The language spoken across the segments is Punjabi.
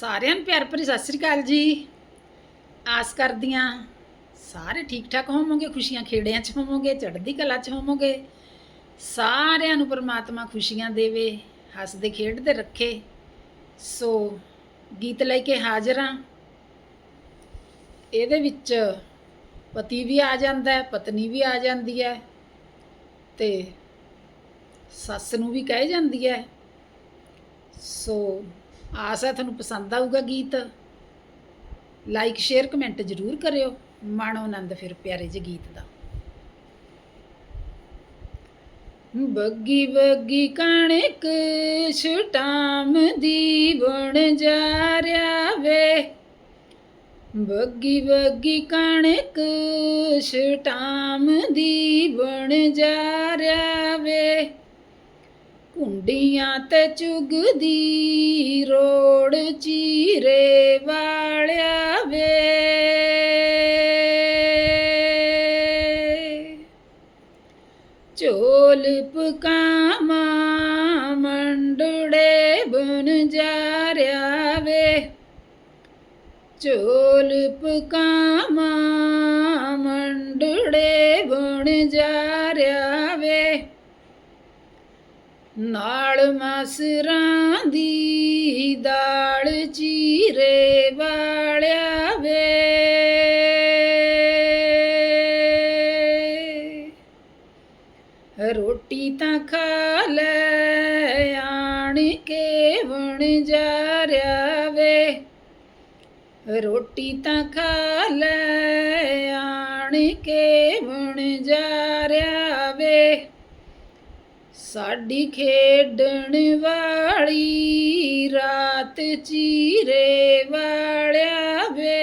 ਸਾਰਿਆਂ ਨੂੰ ਪਿਆਰ ਭਰੀ ਸਤਿ ਸ੍ਰੀ ਅਕਾਲ ਜੀ। ਆਸ ਕਰਦੀ ਕਰਦੀਆਂ ਸਾਰੇ ਠੀਕ ਠਾਕ ਹੋਵੋਗੇ, ਖੁਸ਼ੀਆਂ ਖੇੜਿਆਂ 'ਚ ਹੋਵੋਗੇ, ਚੜ੍ਹਦੀ ਕਲਾ 'ਚ ਹੋਵੋਗੇ। ਸਾਰਿਆਂ ਨੂੰ ਪਰਮਾਤਮਾ ਖੁਸ਼ੀਆਂ ਦੇਵੇ, ਹੱਸਦੇ, ਖੇਡਦੇ ਰੱਖੇ। ਸੋ ਗੀਤ ਲੈ ਕੇ ਹਾਜ਼ਰ ਹਾਂ। ਇਹਦੇ ਵਿੱਚ ਪਤੀ ਵੀ ਆ ਜਾਂਦਾ ਹੈ, ਪਤਨੀ ਵੀ ਆ ਜਾਂਦੀ ਹੈ ਤੇ ਸੱਸ ਨੂੰ ਵੀ ਕਹਿ ਜਾਂਦੀ ਹੈ। ਸੋ ਆਸ ਹੈ ਤੁਹਾਨੂੰ ਪਸੰਦ ਆਊਗਾ ਗੀਤ। ਲਾਈਕ ਸ਼ੇਅਰ ਕਮੈਂਟ ਜ਼ਰੂਰ ਕਰਿਓ। ਮਾਣੋ ਆਨੰਦ ਫਿਰ ਪਿਆਰੇ ਜਿਹੇ ਗੀਤ ਦਾ। ਬੱਗੀ ਬੱਗੀ ਕਣਕ ਛਟਾਮ ਦੀ ਬਣ ਜਾ ਰਿਆ ਵੇ। ਬੱਗੀ ਬੱਗੀ ਕਣਕ ਛਟਾਮ ਦੀ ਬਣ ਜਾ ਰਿਆ ਵੇ। ਕੁੰਡੀਆਂ ਤੇ ਚੁਗਦੀ ਰੋੜ ਚੀਰੇ ਵਾਲਿਆ ਵੇ। ਚੋਲ ਪਕਾਮਾ ਮੰਡੜੇ ਬਨ ਜਾ ਰਿਆ ਵੇ। ਚੋਲ ਪਕਾਮਾ ਮੰਡੜੇ ਬਣ ਜਾ ਰਿਆ ਵੇ ਨਾਲ ਮਸਰਾਂ ਦੀ ਦਾਲ ਚੀਰੇ ਵਾਲਿਆ ਵੇ ਰੋਟੀ ਤਾਂ ਖਾ ਲੈ, ਆਣ ਕੇ ਬਣ ਜਾ ਰਿਆ ਵੇ ਰੋਟੀ ਤਾਂ ਖਾ ਲੈ, ਆਣ ਕੇ ਬਣ ਜਾ ਰਿਆ ਵੇ ਸਾਡੀ ਖੇਡਣ ਵਾਲੀ ਰਾਤ ਚੀਰੇ ਵਾਲਿਆ ਵੇ।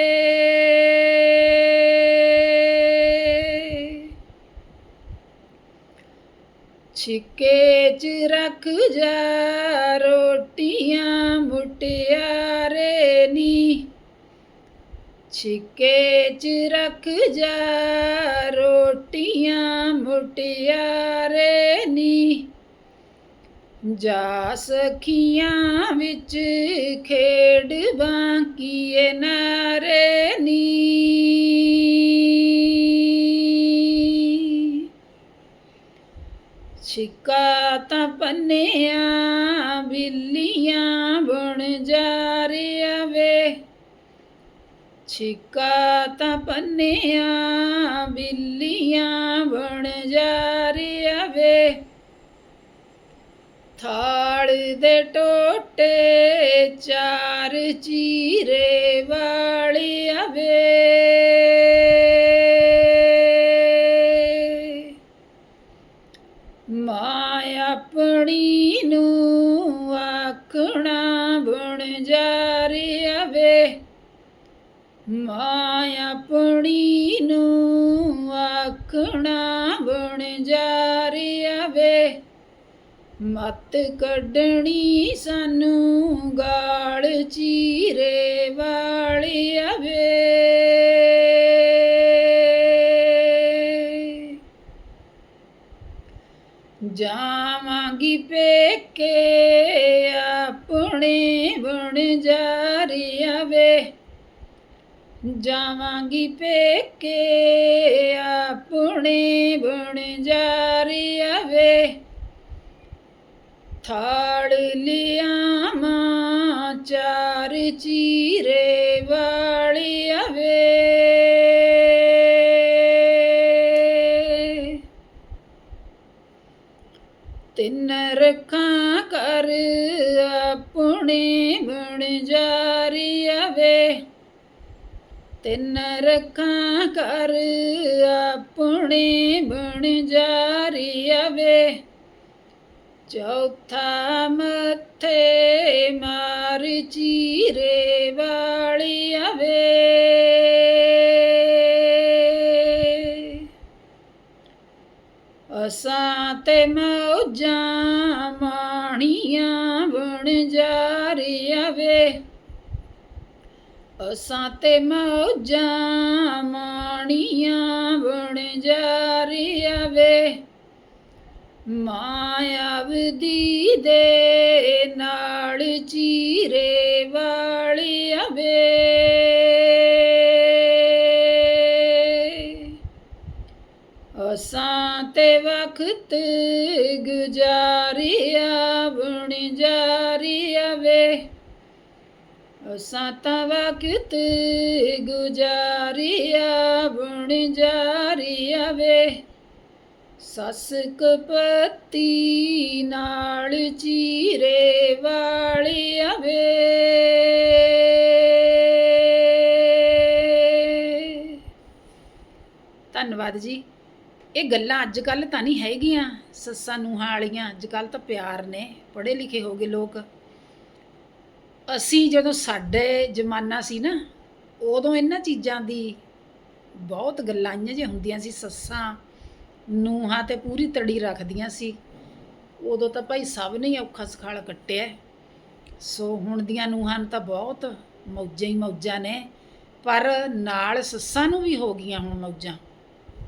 ਛਿੱਕੇ ਚ ਰੱਖ ਜਾ ਰੋਟੀਆਂ ਮੁਟਿਆਰੇ ਨੀ। ਛਿੱਕੇ ਚ ਰੱਖ ਜਾ ਰੋਟੀਆਂ ਮੁਟਿਆਰੇ ਨੀ। ਜਾ ਸਖੀਆਂ ਵਿੱਚ ਖੇਡ ਬਾਂਕੀਏ ਨਾਰੇ ਨੀ। ਛਿੱਕਾ ਤਾਂ ਪੰਨਿਆ, ਬਿੱਲੀਆਂ ਬਣ ਜਾ ਰਿਆ ਵੇ। ਛਿੱਕਾ ਤਾਂ ਪੰਨਿਆ, ਬਿੱਲੀਆਂ ਬਣ ਜਾ ਰਿਆ ਵੇ ਥਾਲ ਦੇ ਟੋਟੇ ਚਾਰ ਚੀਰੇ ਵਾਲੀ ਆਵੇ। ਮਾਂ ਆਪਣੀ ਨੂੰ ਆਖਣਾ ਬਣ ਜਾ ਰਿਆ ਵੇ ਮਾਂ ਆਪਣੀ ਨੂੰ ਆਖਣਾ ਬਣ ਜਾ ਮਤ ਕੱਢਣੀ ਸਾਨੂੰ ਗਾਲ ਚੀਰੇ ਵਾਲਿਆ ਵੇ ਜਾਵਾਂਗੀ ਪੇਕੇ ਆਪਣੇ ਬਣ ਜਾ ਰਿਆ ਵੇ। ਜਾਵਾਂਗੀ ਪੇਕੇ ਆਪਣੇ ਬਣ ਜਾ ਵੇ। ਥਾੜ ਲਿਆਵਾਂ ਚਾਰ ਚੀਰੇ ਵਾਲਿਆ ਵੇ ਤਿੰਨ ਰੱਖਾਂ ਕਰ ਆਪਣੇ ਬਣ ਜਾ ਵੇ ਤਿੰਨ ਰੱਖਾਂ ਕਰ ਆਪਣੇ ਬਣ ਜਾ ਰਿਆ ਵੇ ਚੌਥਾ ਮੱਥੇ ਮਾਰ ਚੀਰੇ ਵਾਲੀ ਵੇ। ਅਸਾਂ ਤੇ ਮੌਜਾਂ ਮਾਣੀਆਂ ਬਣ ਜਾ ਰਿਆ ਵੇ। ਅਸਾਂ ਤੇ ਮੌਜਾਂ ਮਾਣੀਆਂ ਬਣ ਜਾ ਰਿਆ ਵੇ। ਮਾਇਆਵਦੀ ਦੇ ਨਾਲ ਚੀਰੇ ਵਾਲੀ ਵੇ। ਅਸਾਂ ਤੇ ਵਕਤ ਗੁਜ਼ਾਰਿਆ ਬਣ ਜਾਰੀਆ ਵੇ। ਅਸਾਂ ਤਾਂ ਵਕਤ ਗੁਜ਼ਾਰਿਆ ਬਣ ਜਾਰੀਆ ਵੇ। ਸੱਸ ਕਪਤੀ ਨਾਲ ਚੀਰੇ ਵਾਲਿਆ ਵੇ ਧੰਨਵਾਦ ਜੀ। ਇਹ ਗੱਲਾਂ ਅੱਜ ਕੱਲ ਤਾਂ ਨਹੀਂ ਹੈਗੀਆਂ, ਸੱਸਾਂ ਨੂੰਹਾਂ ਵਾਲੀਆਂ। ਅੱਜ ਕੱਲ ਤਾਂ ਪਿਆਰ ਨੇ ਪੜ੍ਹੇ ਲਿਖੇ ਹੋ ਗਏ ਲੋਕ। ਅਸੀਂ ਜਦੋਂ ਸਾਡੇ ਜ਼ਮਾਨਾ ਸੀ ਨਾ, ਉਦੋਂ ਇਹਨਾਂ ਚੀਜ਼ਾਂ ਦੀ ਬਹੁਤ ਗੱਲਾਂ ਆਈਆਂ ਜੇ ਹੁੰਦੀਆਂ ਸੀ ਸੱਸਾਂ। ਨੂੰਹਾਂ ਤੇ ਪੂਰੀ ਤੜੀ ਰੱਖਦੀਆਂ ਸੀ। ਉਦੋਂ ਤਾਂ ਭਾਈ ਸਭ ਨੇ ਔਖਾ ਸਖਾਲ ਕੱਟਿਆ। ਸੋ ਹੁਣ ਦੀਆਂ ਨੂੰਹਾਂ ਨੂੰ ਤਾਂ ਬਹੁਤ ਮੌਜਾਂ ਹੀ ਮੌਜਾਂ ਨੇ। ਪਰ ਨਾਲ ਸੱਸਾਂ ਨੂੰ ਵੀ ਹੋ ਗਈਆਂ ਹੁਣ ਮੌਜਾਂ।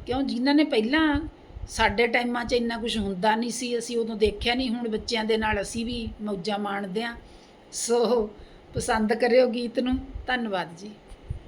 ਕਿਉਂ? ਜਿਨ੍ਹਾਂ ਨੇ ਪਹਿਲਾਂ ਸਾਡੇ ਟਾਈਮਾਂ 'ਚ ਇੰਨਾ ਕੁਝ ਹੁੰਦਾ ਨਹੀਂ ਸੀ, ਅਸੀਂ ਉਦੋਂ ਦੇਖਿਆ ਨਹੀਂ। ਹੁਣ ਬੱਚਿਆਂ ਦੇ ਨਾਲ ਅਸੀਂ ਵੀ ਮੌਜਾਂ ਮਾਣਦੇ ਹਾਂ। ਸੋ ਪਸੰਦ ਕਰਿਓ ਗੀਤ ਨੂੰ। ਧੰਨਵਾਦ ਜੀ।